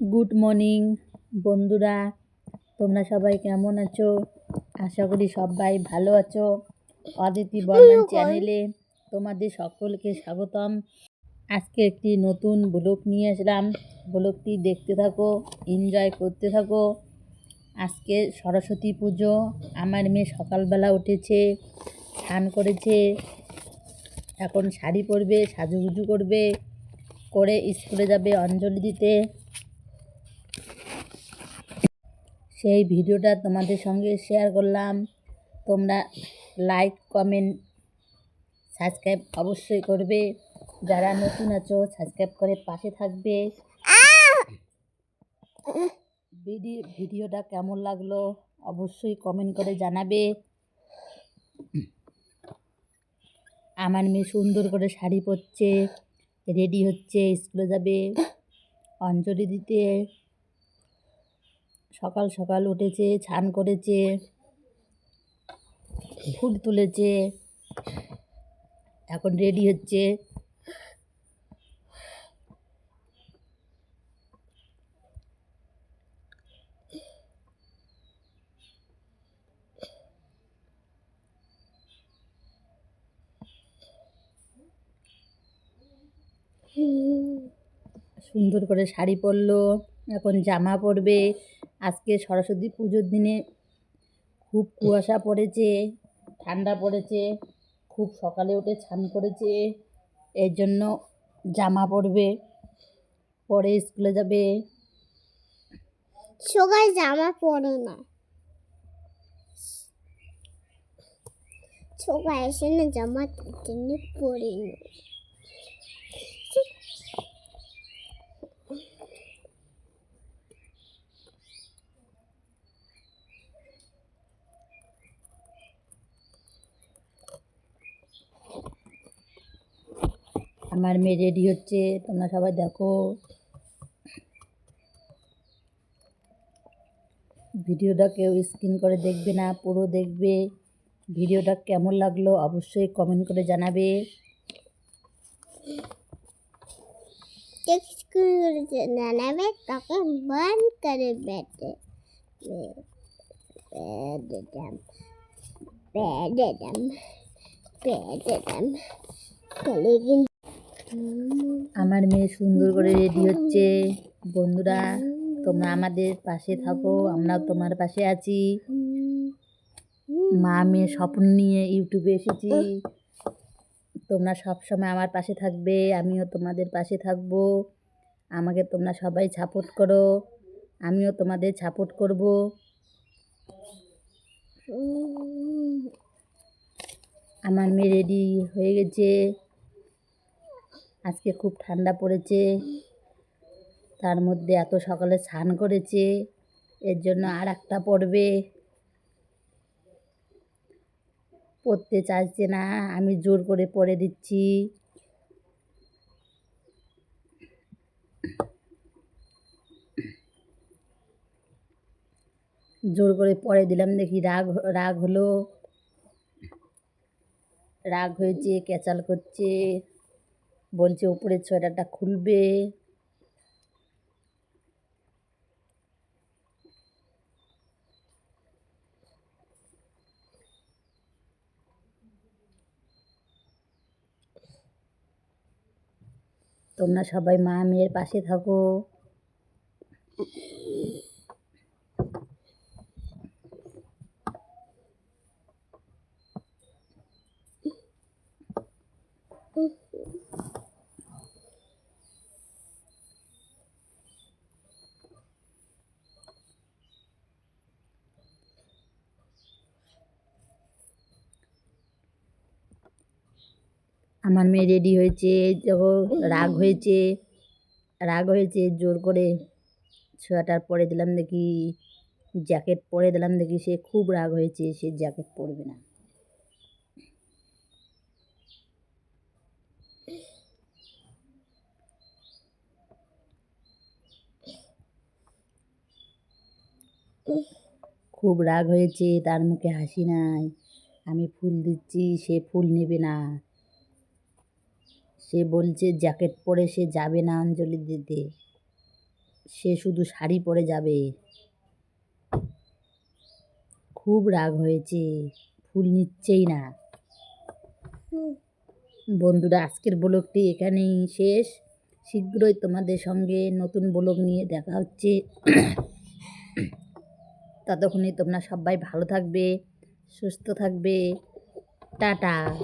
Good morning বন্ধুরা তোমরা সবাই কেমন আছো? আশা করি সবাই ভালো আছো। অদিতি বর্মন চ্যানেলে তোমাদের সকলকে স্বাগতম। আজকে একটি নতুন ব্লগ নিয়ে আসলাম। ব্লগটি দেখতে থাকো এনজয় করতে থাকো। আজকে সরস্বতী পুজো আমার মেয়ে সকালবেলা উঠেছে স্নান করেছে। এখন শাড়ি পরবে সাজুগুজু করবে করে স্কুলে যাবে অঞ্জলি দিতে। সেই ভিডিওটা তোমাদের সঙ্গে শেয়ার করলাম। তোমরা লাইক কমেন্ট সাবস্ক্রাইব অবশ্যই করবে। যারা নতুন আছো সাবস্ক্রাইব করে পাশে থাকবে। ভিডি- ভিডিওটা কেমন লাগল অবশ্যই কমেন্ট করে জানাবে। আমার মেয়ে সুন্দর করে শাড়ি পরছে রেডি হচ্ছে স্কুলে যাবে, অঞ্জলি দিতে। সকাল সকাল উঠেছে, স্নান করেছে, ফুল তুলেছে, এখন রেডি হচ্ছে। সুন্দর করে শাড়ি পরলো, এখন জামা পরবে। আজকে সরস্বতী পুজোর দিনে খুব কুয়াশা পড়েছে ঠান্ডা পড়েছে খুব সকালে উঠে স্নান করেছে এর জন্য জামা পরবে পরে স্কুলে যাবে। সবাই জামা পরে না। সবাই এসে না জামা পরে না আমার মেয়ে রেডি হচ্ছে, তোমরা সবাই দেখো। ভিডিওটা কেউ স্ক্রিন করে দেখবে না, পুরো দেখবে। ভিডিওটা কেমন লাগল অবশ্যই কমেন্ট করে জানাবে। আমার মেয়ে সুন্দর করে রেডি হচ্ছে। বন্ধুরা, তোমরা আমাদের পাশে থাকো, আমরাও তোমার পাশে আছি। মা মেয়ে স্বপ্ন নিয়ে ইউটিউবে এসেছি। তোমরা সব সময় আমার পাশে থাকবে, আমিও তোমাদের পাশে থাকব। আমাকে তোমরা সবাই সাপোর্ট করো, আমিও তোমাদের সাপোর্ট করব। আমার মেয়ে রেডি হয়ে গেছে। আজকে খুব ঠান্ডা পড়েছে। তার মধ্যে এত সকালে স্নান করেছে। এর জন্য আর একটা পড়বে। পড়তে চাইছে না, আমি জোর করে পড়ে দিচ্ছি। জোর করে পড়ে দিলাম, দেখি রাগ রাগ হলো। রাগ হয়েছে, ক্যাচাল করছে। বলছে উপরের সোয়েটারটা খুলবে। তোমরা সবাই মা মেয়ের পাশে থাকো। আমার মেয়ে রেডি হয়েছে যখন রাগ হয়েছে রাগ হয়েছে জোর করে। সোয়েটার পরে দিলাম দেখি জ্যাকেট পরে দিলাম দেখি সে খুব রাগ হয়েছে সে জ্যাকেট পরবে না। খুব রাগ হয়েছে তার মুখে হাসি নাই। আমি ফুল দিচ্ছি সে ফুল নেবে না। সে বলছে, জ্যাকেট পরে সে যাবে না অঞ্জলি দিতে। সে শুধু শাড়ি পরে যাবে। খুব রাগ হয়েছে, ফুল নিচ্ছেই না। বন্ধুরা, আজকের ব্লগটি এখানেই শেষ। শীঘ্রই তোমাদের সঙ্গে নতুন ব্লগ নিয়ে দেখা হচ্ছে। ততক্ষণে তোমরা সবাই ভালো থাকবে, সুস্থ থাকবে। টাটা।